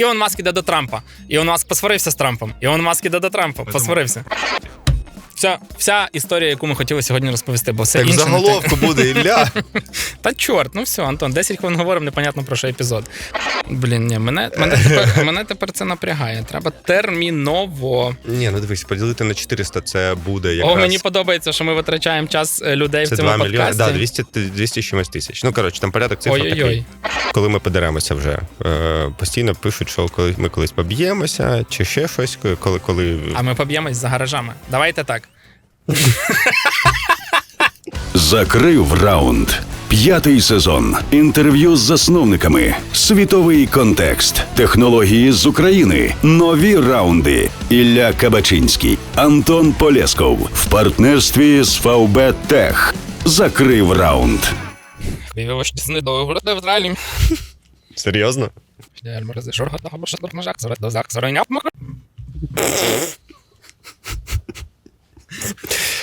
Ілон Маск іде до Трампа. Ілон Маск посварився з Трампом. Ілон Маск іде до Трампа, посварився. Вся, вся історія, яку ми хотіли сьогодні розповісти, бо все Так інше не заголовку буде Ілля. Та чорт, ну все, Антон, 10 хвилин говоримо, непонятно про що епізод. Блін, ні, мене, мене, тепер, мене тепер це напрягає. Треба терміново. Ні, ну дивись, поділити на 400 це буде якраз... О, мені подобається, що ми витрачаємо час е, людей Це в цьому 2 мільйони, подкасті. да, 200, 200 чимось тисяч. Ну, коротше, там порядок цифр Ой-ой-ой. такий. Коли ми подеремося вже, е, постійно пишуть, що коли ми колись поб'ємося, чи ще щось, коли, коли... А ми поб'ємось за гаражами. Давайте так. Закрив раунд. П'ятий сезон. Інтерв'ю з засновниками. Світовий контекст. Технології з України. Нові раунди. Ілля Кабачинський. Антон Полєсков. В партнерстві з ВБ Тех. Закрив раунд. Вивоч сни до в Дралі. Серйозно?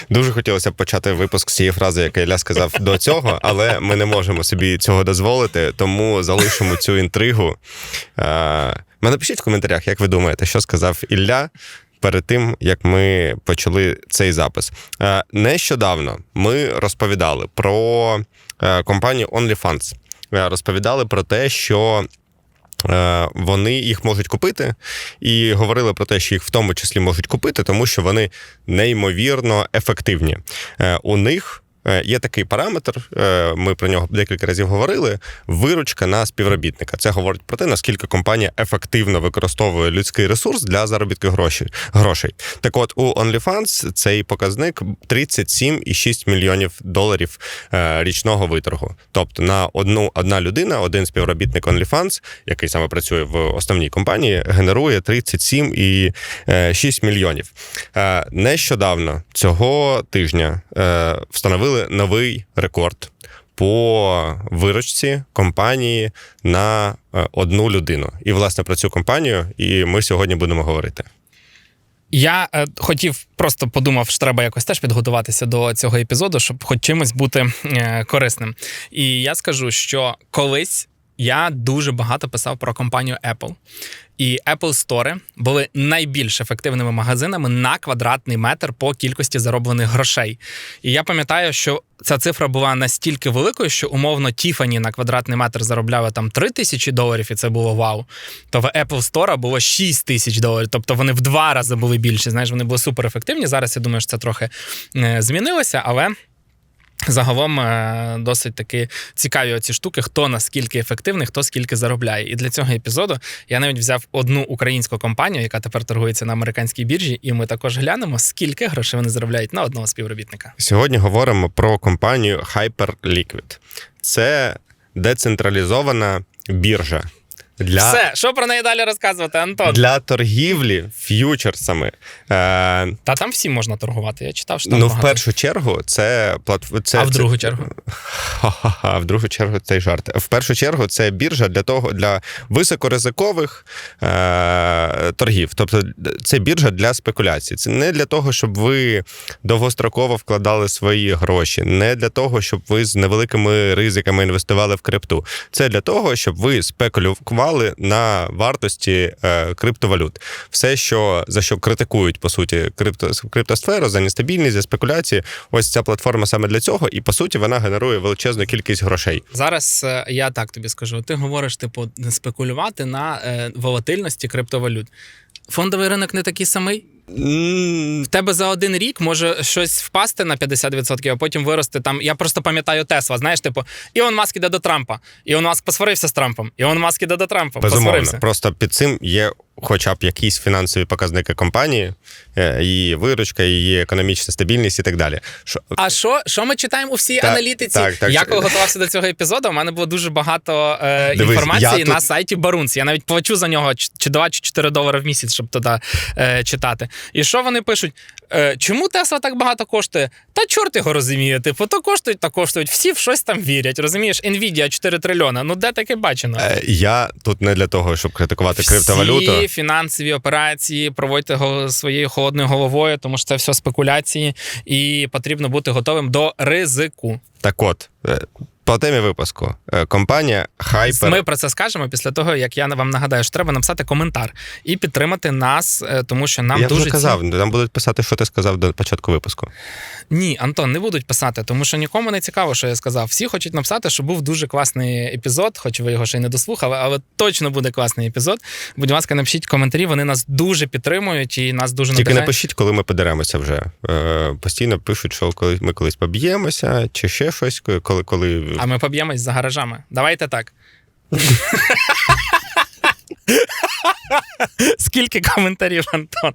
Дуже хотілося б почати випуск з цієї фрази, яку Ілля сказав до цього, але ми не можемо собі цього дозволити, тому залишимо цю інтригу. Ми напишіть в коментарях, як ви думаєте, що сказав Ілля перед тим, як ми почали цей запис. Нещодавно ми розповідали про е, компанію OnlyFans. Е, Розповідали про те, що Вони їх можуть купити, і говорили про те, що їх в тому числі можуть купити, тому що вони неймовірно ефективні. Е, У них е, є такий параметр, е, ми про нього декілька разів говорили: виручка на співробітника. Це говорить про те, наскільки компанія ефективно використовує людський ресурс для заробітку грошей. Так от у OnlyFans цей показник 37,6 мільйонів доларів е, річного виторгу. Тобто на одну одна людина, один співробітник OnlyFans, який саме працює в основній компанії, генерує 37,6 мільйонів. Е, Нещодавно цього тижня е, встановили новий рекорд. По виручці компанії на е, одну людину, і власне про цю компанію, і ми сьогодні будемо говорити. Я е, хотів просто подумав, що треба якось теж підготуватися до цього епізоду, щоб хоч чимось бути е, корисним. І я скажу, що колись я дуже багато писав про компанію Apple. І Apple Store були найбільш ефективними магазинами на квадратний метр по кількості зароблених грошей. І я пам'ятаю, що ця цифра була настільки великою, що умовно Tiffany на квадратний метр заробляли там 3 тисячі доларів, і це було вау. То в Apple Store було 6 тисяч доларів. Тобто вони в два рази були більші. Знаєш, вони були суперефективні. Зараз я думаю, що це трохи е, змінилося, але. Загалом е, досить таки цікаві оці штуки, хто наскільки ефективний, хто скільки заробляє. І для цього епізоду я навіть взяв одну українську компанію, яка тепер торгується на американській біржі, і ми також глянемо, скільки грошей вони заробляють на одного співробітника. Сьогодні говоримо про компанію Hyperliquid. Це децентралізована біржа для, Все, що про неї далі розказувати, Антон? для торгівлі ф'ючерсами. Е, Та там всім можна торгувати. Я читав, що там ну, в першу чергу, це платформа. Це, а в це- другу чергу. Ха-ха-ха, в другу чергу цей жарт. В першу чергу це біржа для того для високоризикових е- торгів. Тобто це біржа для спекуляцій. Це не для того, щоб ви довгостроково вкладали свої гроші, не для того, щоб ви з невеликими ризиками інвестували в крипту. Це для того, щоб ви спекулювали на вартості е- криптовалют. Все, що за що критикують по суті крипто, криптосферу, за нестабільність, за спекуляції. Ось ця платформа саме для цього, і по суті вона генерує величезну кількість грошей. Зараз е, я так тобі скажу: ти говориш, типу, спекулювати на е, волатильності криптовалют. Фондовий ринок не такий самий. В тебе за один рік може щось впасти на 50%, а потім вирости там. Я просто пам'ятаю Тесла. Знаєш, типу, Ілон Маск іде до Трампа. Ілон Маск посварився з Трампом. Ілон Маск іде до Трампа. Безумовно, Посварився. просто під цим є хоча б якісь фінансові показники компанії, е, її виручка, її економічна стабільність і так далі. Шо... А що, що ми читаємо у всій Так, аналітиці? так, так. я коли готувався до цього епізоду, у мене було дуже багато е, Дивись, інформації на тут- сайті Барунс. Я навіть плачу за нього чи 2 чи 4 долари в місяць, щоб туди е, читати. І що вони пишуть? Е, чому Тесла так багато коштує? Та чорт його розуміє. Типу, то коштують, то коштують. Всі в щось там вірять. Розумієш, Nvidia 4 трильйона. Ну де таке бачено? е, я тут не для того, щоб критикувати криптовалюту. Всі фінансові операції проводьте своєю холодною головою, тому що це все спекуляції, і потрібно бути готовим до ризику. Так от, е, По темі випуску. Е, Компанія Hyper... Ми про це скажемо після того, як я вам нагадаю, що треба написати коментар і підтримати нас, е, тому що нам Я дуже вже казав, там будуть писати, що ти сказав до початку випуску. Ні, Антон, не будуть писати, тому що нікому не цікаво, що я сказав. Всі хочуть написати, що був дуже класний епізод, хоч ви його ще й не дослухали, але точно буде класний епізод. Будь ласка, напишіть коментарі, вони нас дуже підтримують і нас дуже Тільки не надихають. пишіть, коли ми подеремося вже. Е, постійно пишуть, що коли ми колись поб'ємося, чи ще щось, коли. коли... А ми поб'ємось за гаражами. Давайте так. Скільки коментарів, Антон?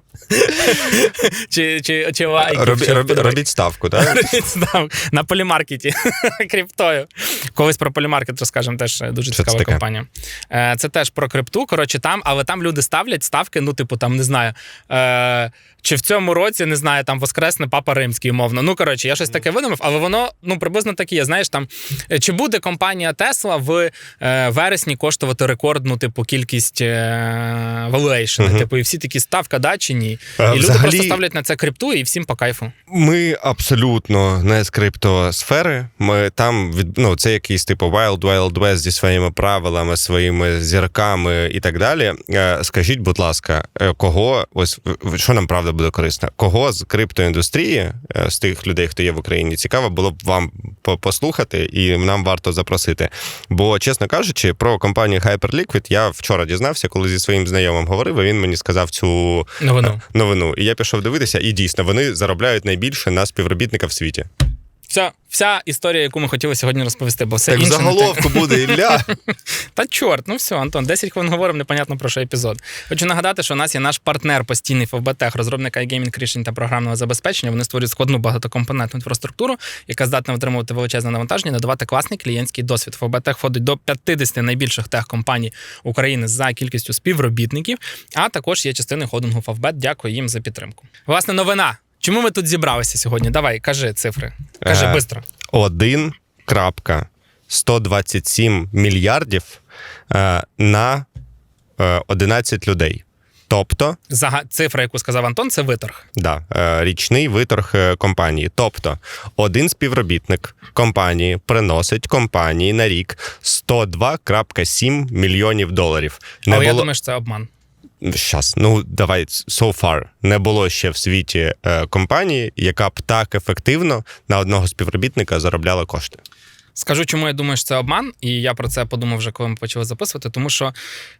Чи, чи, чи лайків? Робі, чи робі, робіть ставку, так? Робіть став на полімаркеті криптою. Колись про полімаркет розкажемо теж дуже Що цікава таке? компанія. Е, Це теж про крипту. Коротше, там, але там люди ставлять ставки, ну, типу, там не знаю. Е, чи в цьому році не знаю, там воскресне папа римський, умовно. Ну коротше, я щось таке видумав, але воно ну приблизно таке є. Знаєш, там е, чи буде компанія Tesla в е, вересні коштувати рекордну, типу, кількість е, Мгм. типу, і всі такі ставка, да чи ні? А, і люди взагалі- просто ставлять на це крипту, і всім по кайфу. Ми абсолютно не з криптосфери. Ми там від ну це якийсь типу Wild Wild West зі своїми правилами, своїми зірками і так далі. Е, Скажіть, будь ласка, е, кого ось що нам правда буде корисно? Кого з криптоіндустрії, е, з тих людей, хто є в Україні, цікаво було б вам послухати, і нам варто запросити. Бо, чесно кажучи, про компанію Hyperliquid я вчора дізнався, коли зі своїм знайомим говорив. і Він мені сказав цю Новину. новину. І я пішов дивитися, і дійсно вони заробляють найбільше на співробітника в світі. Вся, вся історія, яку ми хотіли сьогодні розповісти, бо все Так інше не заголовку буде Ілля. Та чорт, ну все, Антон, 10 хвилин говоримо, непонятно про що епізод. Хочу нагадати, що у нас є наш партнер постійний FBTech, розробника iGaming рішень та програмного забезпечення. Вони створюють складну багатокомпонентну інфраструктуру, яка здатна витримувати величезне навантаження, надавати класний клієнтський досвід. FBTech входить до 50 найбільших тех-компаній України за кількістю співробітників, а також є частиною холдингу Favbet. Дякую їм за підтримку. Власне, новина. Чому ми тут зібралися сьогодні? Давай, кажи цифри. Кажи Е, швидко. 1,127 мільярдів е, на е, 11 людей. Тобто, Зага... Цифра, яку сказав Антон, це виторг. да, е, річний виторг е, компанії. Тобто, один співробітник компанії приносить компанії на рік 102,7 мільйонів доларів. Не Але я було... думаю, що це обман. Щас, ну давай so far. Не було ще в світі е, компанії, яка б так ефективно на одного співробітника заробляла кошти. Скажу, чому я думаю, що це обман, і я про це подумав вже, коли ми почали записувати. Тому що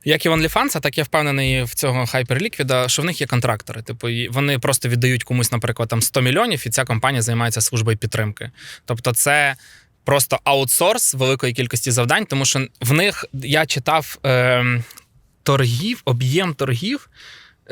як і в OnlyFans, так я впевнений в цього Hyperliquid, що в них є контрактори. Типу, вони просто віддають комусь, наприклад, там 100 мільйонів, і ця компанія займається службою підтримки. Тобто, це. Просто аутсорс великої кількості завдань, тому що в них я читав е, торгів, об'єм торгів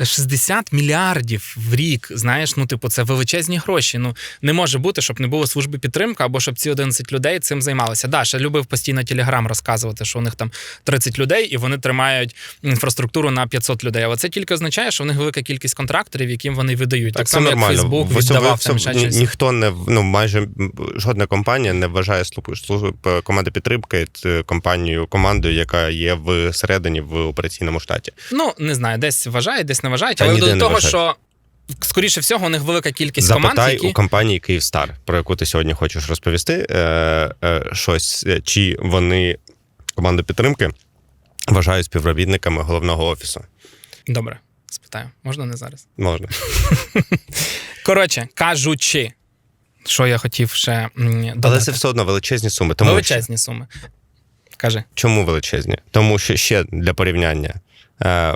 60 мільярдів в рік. Знаєш, ну типу, це величезні гроші. Ну не може бути, щоб не було служби підтримки, або щоб ці 11 людей цим займалися. Да, ще любив постійно Телеграм розказувати, що у них там 30 людей, і вони тримають інфраструктуру на 500 людей. Але це тільки означає, що у них велика кількість контракторів, яким вони видають. Так, це само, як усьому- віддавав там щось. ніхто не ну майже жодна компанія не вважає служб команди підтримки т- компанію командою, яка є всередині в операційному штаті. Ну не знаю, десь вважають, десь не вважають. Але до того, вважають. що скоріше всього, у них велика кількість команд, Запитай які у компанії Київстар, про яку ти сьогодні хочеш розповісти, е, е, щось, е, чи вони команду підтримки вважають співробітниками головного офісу. добре. Спитаю, можна не зараз. Можна. Коротше, кажучи, що я хотів ще м, Але це все одно величезні суми. Тому що- величезні суми. Кажи. Чому величезні? Тому що ще для порівняння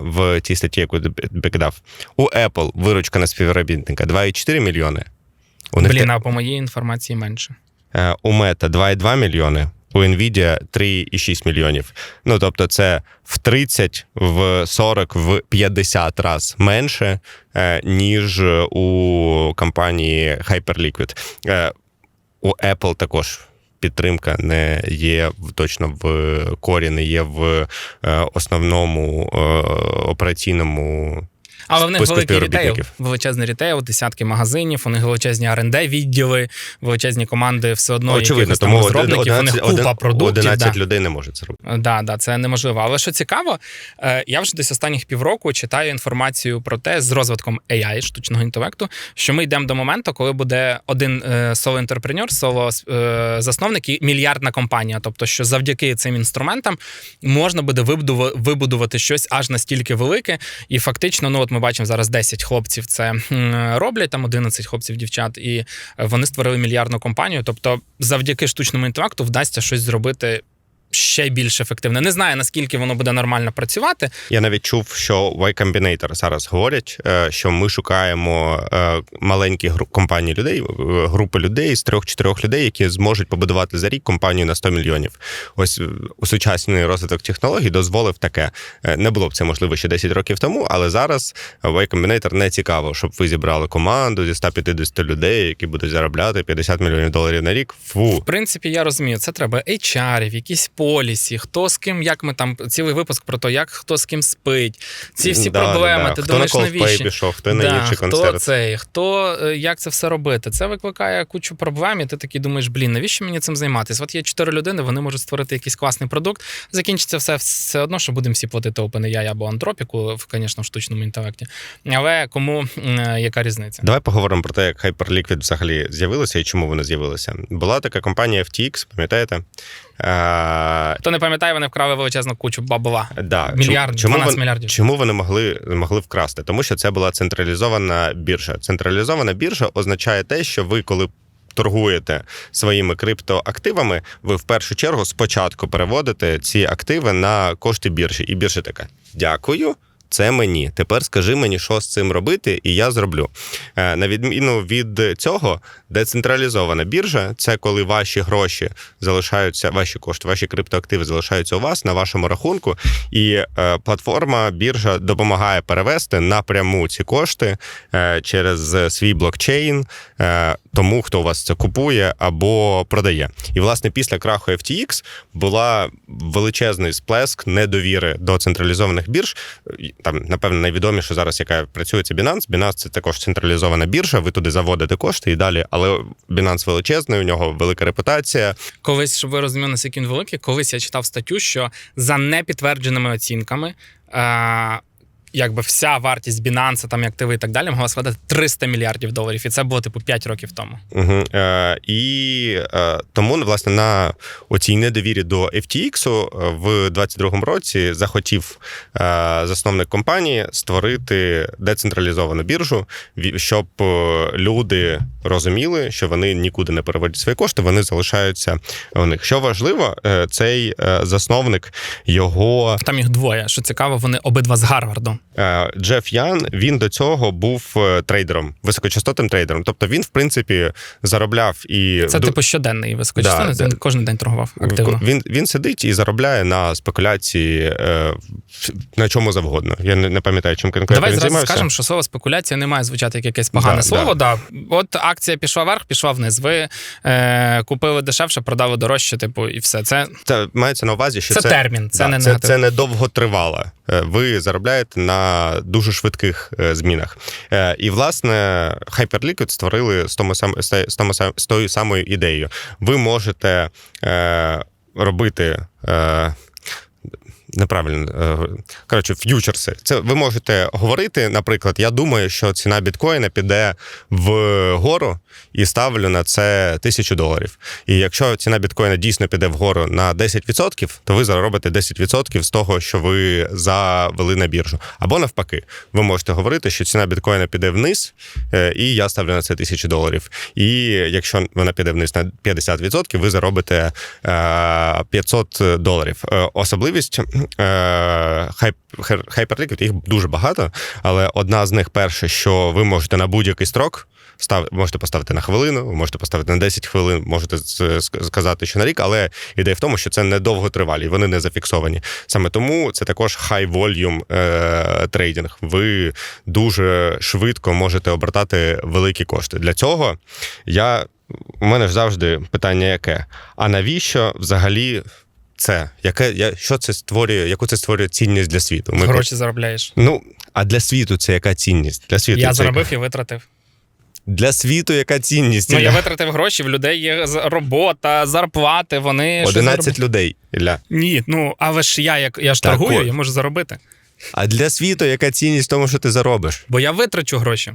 в тій статті, яку ти кидав, у Apple виручка на співробітника 2,4 мільйони. У них Блін, а по моїй інформації менше. е, у Meta 2,2 мільйони, у Nvidia 3,6 мільйонів. Ну тобто, це в 30, в 40, в 50 раз менше, е, ніж у компанії Hyperliquid. Е, у Apple також. Підтримка не є точно в корі, не є в е, основному е, операційному Але в них великий рітейл, величезний рітейл, десятки магазинів, у них величезні R&D відділи, величезні команди все одно Очевидно, тому розробників, у них 11, купа продуктів. 11 да. людей не може це робити. Да, да, це неможливо. Але що цікаво, е, я вже десь останніх півроку читаю інформацію про те з розвитком AI, штучного інтелекту, що ми йдемо до моменту, коли буде один соло інтерпренер, соло засновник і мільярдна компанія. Тобто, що завдяки цим інструментам можна буде вибудува- вибудувати щось аж настільки велике. І фактично, ну от ми бачимо зараз 10 хлопців це роблять, там 11 хлопців, дівчат, і вони створили мільярдну компанію. Тобто, завдяки штучному інтелекту вдасться щось зробити. Ще більш ефективне. Не знаю, наскільки воно буде нормально працювати. Я навіть чув, що Y Combinator зараз говорять, е, що ми шукаємо е, маленькі компанії людей, е, групи людей з трьох-чотирьох людей, які зможуть побудувати за рік компанію на 100 мільйонів. Ось е, сучасний розвиток технологій дозволив таке. Не було б це можливо ще 10 років тому, але зараз Y Combinator не цікаво, щоб ви зібрали команду зі 150 людей, які будуть заробляти 50 мільйонів доларів на рік. Фу. В принципі, я розумію, це треба HR, якісь полісі, хто з ким, як ми там цілий випуск про те, як хто з ким спить. Ці всі Да, проблеми. да. Ти хто думаєш, на навіщо? пішов, хто на Да, інший хто цей, хто е, як це все робити? Це викликає кучу проблем, і ти такий думаєш, блін, навіщо мені цим займатися? От є чотири людини, вони можуть створити якийсь класний продукт. Закінчиться все все одно, що будемо всі платити OpenAI або Антропіку, в, звісно, в штучному інтелекті. Але кому е, яка різниця? Давай поговоримо про те, як Hyperliquid взагалі з'явилося і чому вони з'явилися. Була така компанія FTX, пам'ятаєте? Е, Хто не пам'ятає, вони вкрали величезну кучу бабла. да. Мільярд, чому, 12 вони, мільярдів. Чому вони могли, могли вкрасти? Тому що це була централізована біржа. Централізована біржа означає те, що ви, коли торгуєте своїми криптоактивами, ви в першу чергу спочатку переводите ці активи на кошти біржі. І біржа така: дякую. Це мені. Тепер скажи мені, що з цим робити, і я зроблю. Е, На відміну від цього, децентралізована біржа це коли ваші гроші залишаються, ваші кошти, ваші криптоактиви залишаються у вас на вашому рахунку, і е, платформа біржа допомагає перевести напряму ці кошти е, через свій блокчейн тому, хто у вас це купує або продає. І власне після краху FTX була величезний сплеск недовіри до централізованих бірж. Там, напевно, найвідоміше зараз, яка працює, це Binance. Binance – це також централізована біржа. Ви туди заводите кошти і далі. Але Binance величезний, у нього велика репутація. Колись, щоб ви розуміли, наскільки він великий, колись я читав статтю, що за непідтвердженими оцінками. Е- Якби вся вартість Binance, там активи і так далі могла складати 300 мільярдів доларів, і це було типу 5 років тому. Угу. Е, і е, тому, власне, на оцій недовірі до FTX е, в 22-му році захотів е, засновник компанії створити децентралізовану біржу, щоб е, люди розуміли, що вони нікуди не переводять свої кошти, вони залишаються у них. Що важливо, е, цей засновник його Там їх двоє. Що цікаво, вони обидва з Гарварду. Е, Джеф Ян він до цього був е, трейдером, високочастотним трейдером. Тобто він, в принципі, заробляв і Це типу щоденний високочастотний, Да, він да. кожен день торгував активно. Він, він сидить і заробляє на спекуляції е, на чому завгодно. Я не, пам'ятаю, чим конкретно Давай він зразу займався. скажемо, що слово спекуляція не має звучати як якесь погане Да, слово. Да. От акція пішла вверх, пішла вниз. Ви е, купили дешевше, продали дорожче, типу, і все. Це Це мається на увазі, що Це це, термін, це да, не це, це не. Е, Ви заробляєте на дуже швидких е, змінах. Е, І, власне, Hyperliquid створили з, тому сам- з тою самою ідеєю. Ви можете е, робити. Неправильно, е, коротше, ф'ючерси. Це ви можете говорити, наприклад, я думаю, що ціна біткоїна піде вгору і ставлю на це тисячу доларів. І якщо ціна біткоїна дійсно піде вгору на 10%, то ви заробите 10% з того, що ви завели на біржу. Або навпаки, ви можете говорити, що ціна біткоїна піде вниз, е, і я ставлю на це тисячу доларів. І якщо вона піде вниз на 50%, ви заробите е, 500 доларів. Е, Особливість е, їх дуже багато, але одна з них перше, що ви можете на будь-який строк. Став, можете поставити на хвилину, можете поставити на 10 хвилин, можете сказати, що на рік, але ідея в тому, що це не довготривалі, вони не зафіксовані. Саме тому це також high volume е, трейдинг. Ви дуже швидко можете обертати великі кошти. Для цього я у мене ж завжди питання яке: а навіщо взагалі це? Яке, я, що це створює, яку це створює цінність для світу? Ми Гроші заробляєш. Ну, а для світу це яка цінність? Для світу Я це заробив і витратив. Для світу яка цінність? Ну, я витратив гроші, в людей є робота, зарплати, вони. 11 заробляють. людей. Ілля. Ні, ну але ж я як я ж Так торгую, от. я можу заробити. А для світу яка цінність в тому, що ти заробиш? Бо я витрачу гроші.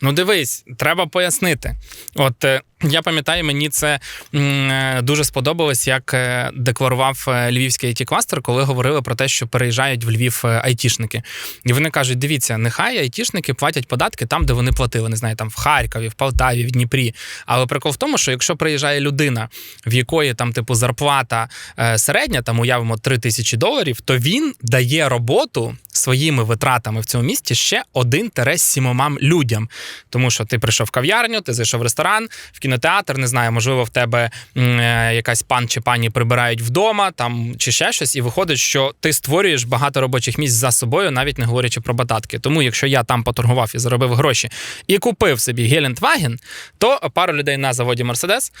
Ну, дивись, треба пояснити. От е, я пам'ятаю, мені це е, дуже сподобалось, як е, декларував е, львівський it кластер коли говорили про те, що переїжджають в Львів айтішники. І вони кажуть: дивіться, нехай айтішники платять податки там, де вони платили, не знаю, там в Харкові, в Полтаві, в Дніпрі. Але прикол в тому, що якщо приїжджає людина, в якої там типу зарплата середня, там уявимо 3 тисячі доларів, то він дає роботу своїми витратами в цьому місті ще 1-7 людям. Тому що ти прийшов в кав'ярню, ти зайшов в ресторан, в кінотеатр, не знаю, можливо, в тебе е, якась пан чи пані прибирають вдома, там чи ще щось, і виходить, що ти створюєш багато робочих місць за собою, навіть не говорячи про податки. Тому, якщо я там поторгував і заробив гроші і купив собі Гелендваген, то пару людей на заводі Мерседес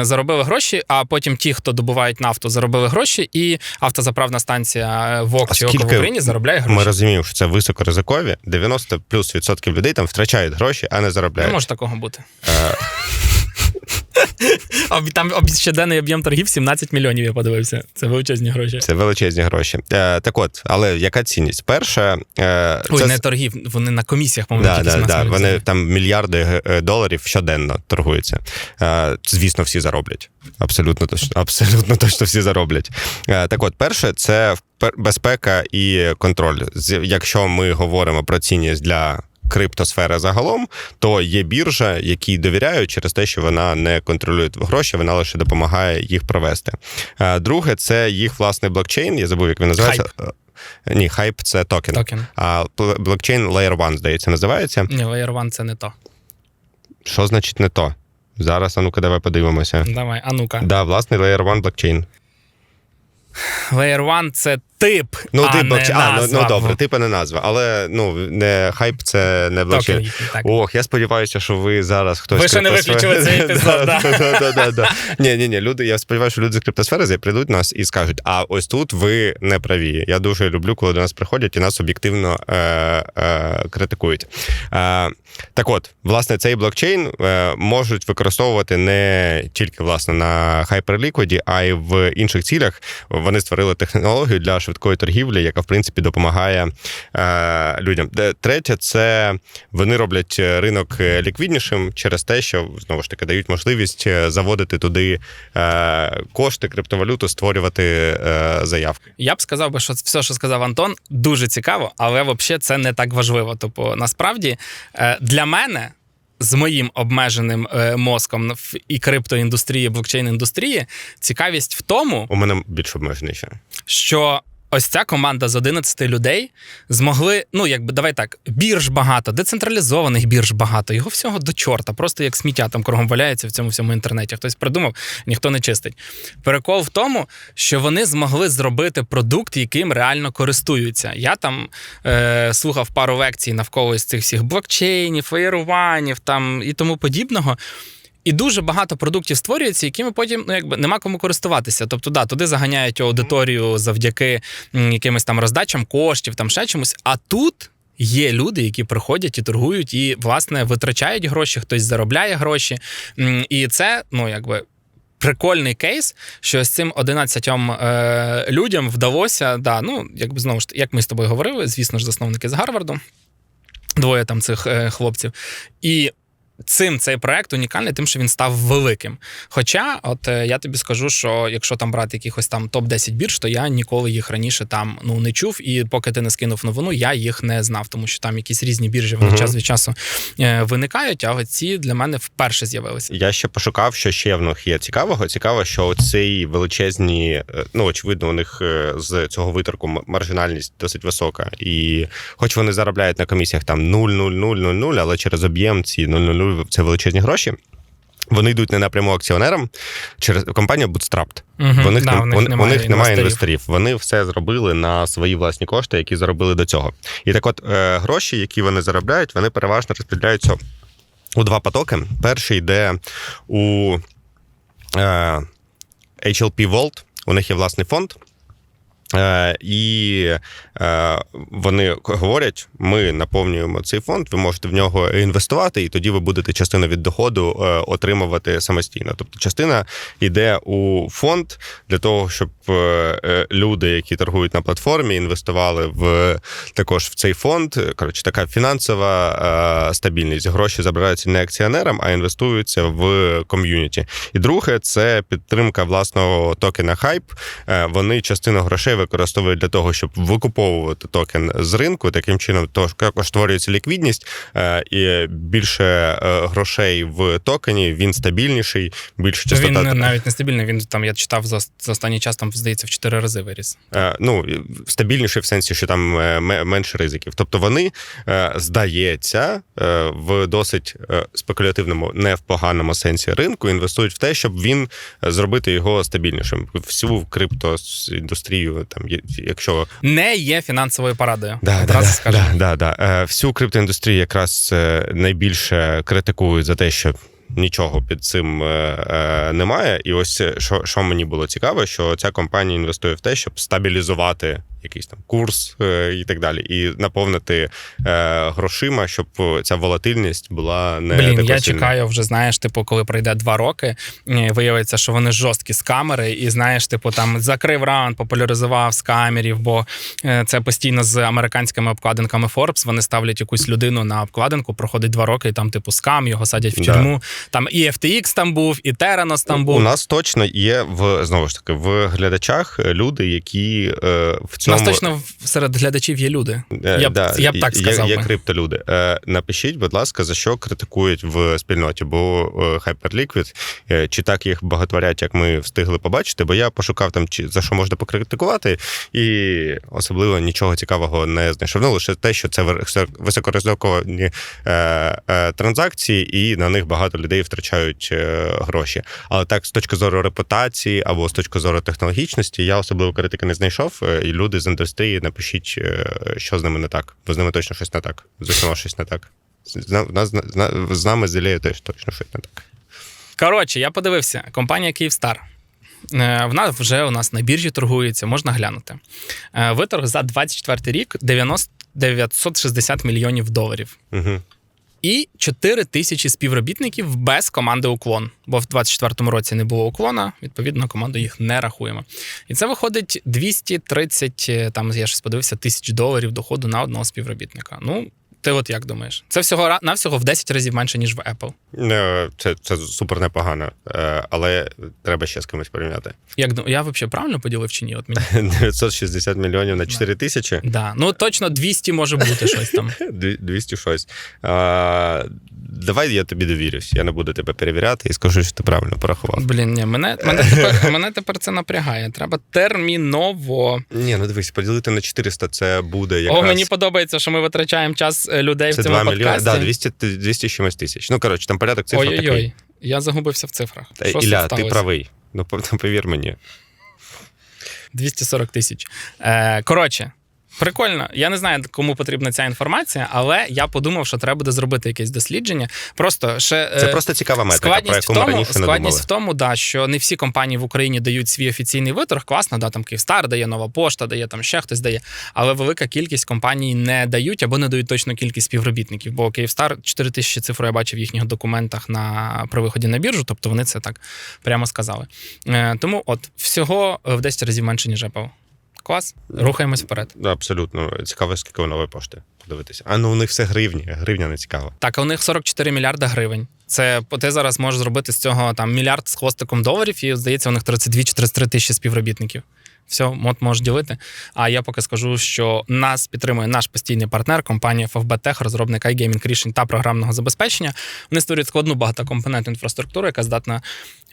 заробили гроші, а потім ті, хто добувають нафту, заробили гроші, і автозаправна станція е, ВОК чи ОК в Україні заробляє гроші. Ми розуміємо, що це високоризикові. 90 плюс відсотків людей там втрачають гроші, а не Не може такого бути. Там об- щоденний об'єм торгів 17 мільйонів, я подивився. Це величезні гроші. Це величезні гроші. Е, так от, але яка цінність? Перша, е, Ой, це не торгів, вони на комісіях, по-моєму, Да, да, да. Вони там мільярди е, доларів щоденно торгуються. Е, Звісно, всі зароблять. Абсолютно точно, абсолютно точно всі зароблять. Е, Так от, перше, це безпека і контроль. Якщо ми говоримо про цінність для. Криптосфери загалом, то є біржа, якій довіряють через те, що вона не контролює гроші, вона лише допомагає їх провести. Е, Друге, це їх власний блокчейн. Я забув, як він називається. Е, Ні, хайп це токен. Токен. А блокчейн Layer One, здається, називається. Ні, Layer One це не то. Що значить не то? Зараз, а ну-ка, давай подивимося. Давай, а ну-ка. Да, власний Layer One блокчейн. Layer One це тип, Ну, а ти не. А, ну, назва. ну добре, типа не назва, але ну не хайп, це не блокчейн. Ох, я сподіваюся, що ви зараз хтось. Ви ще не виключили цей епізод, да. Ні, ні, ні, люди, я сподіваюся, що люди з криптосфери прийдуть нас і скажуть: а ось тут ви не праві. Я дуже люблю, коли до нас приходять і нас об'єктивно е, е, критикують. Е, так от, власне, цей блокчейн можуть використовувати не тільки власне на Hyperliquid, а й в інших цілях. Вони створили технологію для швидкої торгівлі, яка в принципі допомагає е, людям. Третє, це вони роблять ринок е, ліквіднішим через те, що знову ж таки дають можливість е, заводити туди е, кошти, криптовалюту, створювати е, заявки. Я б сказав би, що все, що сказав Антон, дуже цікаво, але взагалі це не так важливо. Тобто, насправді, е, для мене. З моїм обмеженим е, мозком в і криптоіндустрії, блокчейн-індустрії, цікавість в тому, У мене більш обмежений ще. що ось ця команда з 11 людей змогли, ну якби давай так, бірж багато, децентралізованих бірж багато, його всього до чорта, просто як сміття там кругом валяється в цьому всьому інтернеті. Хтось придумав, ніхто не чистить. Перекол в тому, що вони змогли зробити продукт, яким реально користуються. Я там е, слухав пару лекцій навколо із цих всіх блокчейнів, феєруванів там і тому подібного. І дуже багато продуктів створюється, якими потім ну якби нема кому користуватися. Тобто, да, туди заганяють аудиторію завдяки якимось там роздачам коштів, там ще чомусь. А тут є люди, які приходять і торгують, і власне витрачають гроші, хтось заробляє гроші. І це, ну якби. Прикольний кейс, що з цим 11 е, людям вдалося, да, ну якби знову ж як ми з тобою говорили, звісно ж, засновники з Гарварду, двоє там цих е, хлопців. І цим цей проект унікальний, тим, що він став великим. Хоча, от е, я тобі скажу, що якщо там брати якихось там топ-10 бірж, то я ніколи їх раніше там ну не чув. І поки ти не скинув новину, я їх не знав, тому що там якісь різні біржі вони Мгм. час від часу е, виникають. А ці для мене вперше з'явилися. Я ще пошукав, що ще в них є цікавого. Цікаво, що цей величезні, е, ну очевидно, у них з цього виторку маржинальність досить висока. І хоч вони заробляють на комісіях там 0,0000, але через об'єм ці 0,00 це величезні гроші. Вони йдуть не напряму акціонерам через компанію Bootstrapped. Мгм. У них, Да, у них у, у немає них немає інвесторів. інвесторів. Вони все зробили на свої власні кошти, які заробили до цього. І так, от е, гроші, які вони заробляють, вони переважно розподіляються у два потоки. Перший йде у. Е, HLP Vault, у них є власний фонд. Е, І е, вони говорять: ми наповнюємо цей фонд, ви можете в нього інвестувати, і тоді ви будете частину від доходу е, отримувати самостійно. Тобто, частина йде у фонд для того, щоб люди, які торгують на платформі, інвестували в також в цей фонд. Коротше, така фінансова е, стабільність. Гроші забираються не акціонерам, а інвестуються в ком'юніті. І друге, це підтримка власного токена Hype. Е, Вони частину грошей використовують для того, щоб викуповувати токен з ринку. Таким чином, тож також створюється ліквідність е, і більше е, грошей в токені. Він стабільніший, більше Він частота. не- навіть нестабільний. Він там я читав за, за останній час, там здається, в 4 рази виріс. Е, ну, стабільніший в сенсі, що там е, ме- менше ризиків. Тобто вони, е, здається, в досить спекулятивному, не в поганому сенсі ринку інвестують в те, щоб він зробити його стабільнішим. Всю криптоіндустрію, там, якщо Не є фінансовою порадою. Да, да, да, да, да, да. Всю криптоіндустрію якраз найбільше критикують за те, що. Нічого під цим е, е, немає. І ось е, що, що мені було цікаво, що ця компанія інвестує в те, щоб стабілізувати якийсь там курс е, і так далі, і наповнити е, грошима, щоб ця волатильність була не Блін, я чекаю вже, знаєш, типу, коли пройде два роки, виявиться, що вони жорсткі з камери, і знаєш, типу, там закрив раунд, популяризував з камерів, бо е, це постійно з американськими обкладинками Forbes. Вони ставлять якусь людину на обкладинку, проходить два роки, і там, типу, скам, його садять в Да. тюрму. Там і FTX там був, і Теранос там був. У нас точно є в знову ж таки в глядачах люди, які е, в У нас точно серед глядачів є люди. Е, Я б, я б так сказав. Є, би. криптолюди. Е, напишіть, будь ласка, за що критикують в спільноті, бо е, Hyperliquid, чи так їх багатворять, як ми встигли побачити, бо я пошукав там, чи за що можна покритикувати, і особливо нічого цікавого не знайшов. Ну, лише те, що це високоризиковані транзакції, і на них багато людей втрачають гроші. Але так, з точки зору репутації або з точки зору технологічності, я особливо критики не знайшов. І люди з індустрії напишіть, е, що з ними не так, бо з ними точно щось не так. З усіма щось не так. З, нас- з нами з Ілею теж точно щось не так. Коротше, я подивився, компанія Київстар. Е, Вона вже у нас на біржі торгується, можна глянути. Е, Виторг за 24 рік 90, 960 мільйонів доларів. Угу. І 4 тисячі співробітників без команди уклон. Бо в 24-му році не було уклона, відповідно, команду їх не рахуємо. І це виходить 230, е, там я щось подивився, тисяч доларів доходу на одного співробітника. Ну, ти от як думаєш? Це всього ра- навсього в 10 разів менше, ніж в Apple. Е, Це, це супер непогано, е, але треба ще з кимось порівняти. Як я взагалі правильно поділив чи ні? От мені 960 мільйонів на 4 тисячі. Да. Ну точно 200 може бути щось там. Дві- 200 щось. А, давай я тобі довірюсь. Я не буду тебе перевіряти і скажу, що ти правильно порахував. Блін, ні, мене, мене, тепер, мене тепер це напрягає. Треба терміново. Ні, ну дивись, поділити на 400 це буде якраз... О, мені подобається, що ми витрачаємо час е, людей Це в цьому 2 мільйони. подкасті. Да, 200, 200 чимось тисяч. Ну, коротше, там порядок цифр Ой-ой-ой, такий. я загубився в цифрах. Та, Що Ілля, ти сталося? правий. Ну, пов- повір мені. 240 тисяч. Е, коротше, прикольно. Я не знаю, кому потрібна ця інформація, але я подумав, що треба буде зробити якесь дослідження. Просто ще Це е, просто цікава метрика, про Складність яку в ми тому, раніше не складність думали. в тому, да, що не всі компанії в Україні дають свій офіційний виторг. Класно, да, там Київстар дає, нова пошта дає, там ще хтось дає. Але велика кількість компаній не дають або не дають точну кількість співробітників. Бо Київстар 4 тисячі цифру я бачив в їхніх документах на при виході на біржу, тобто вони це так прямо сказали. Е, тому от всього в 10 разів менше, ніж Apple. Клас, рухаємось вперед. Абсолютно. Цікаво, скільки нової пошти подивитися. А ну у них все гривні. Гривня не цікава. Так, у них 44 мільярда гривень. Це ти зараз можеш зробити з цього там мільярд з хвостиком доларів, і здається, у них 32 чи 33 тисячі співробітників. Все, от можеш ділити. А я поки скажу, що нас підтримує наш постійний партнер, компанія FFB Tech, розробник iGaming рішень та програмного забезпечення. Вони створюють складну багатокомпонентну інфраструктуру, яка здатна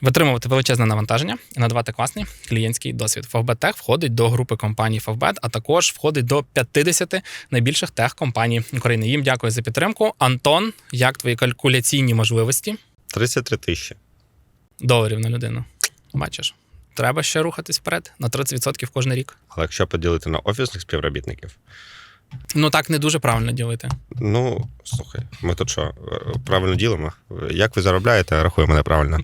витримувати величезне навантаження і надавати класний клієнтський досвід. FFB Tech входить до групи компаній FFB, а також входить до 50 найбільших тех-компаній України. Їм дякую за підтримку. Антон, як твої калькуляційні можливості 33 тисячі. доларів на людину? Бачиш, треба ще рухатись вперед на 30% кожен рік. Але якщо поділити на офісних співробітників, Ну так не дуже правильно ділити. ну Слухай, ми тут що, правильно ділимо? Як ви заробляєте, рахуємо неправильно.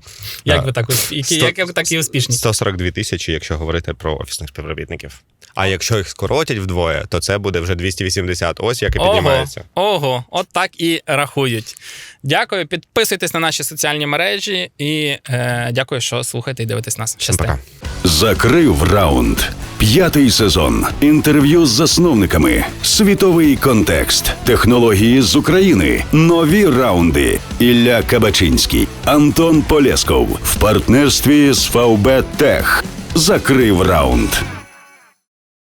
Як ви так усп- які, Сто- як ви такі успішні? 142 тисячі, якщо говорити про офісних співробітників. А якщо їх скоротять вдвоє, то це буде вже 280. Ось як і піднімається. ого, от так і рахують. Дякую, підписуйтесь на наші соціальні мережі і е, дякую, що слухаєте і дивитесь нас. Пока. Закрив раунд. П'ятий сезон. Інтерв'ю з засновниками. Світовий контекст. Технології з України. Нові раунди. Ілля Кабачинський. Антон Полєсков. В партнерстві з ФАУБ Тех. Закрив раунд.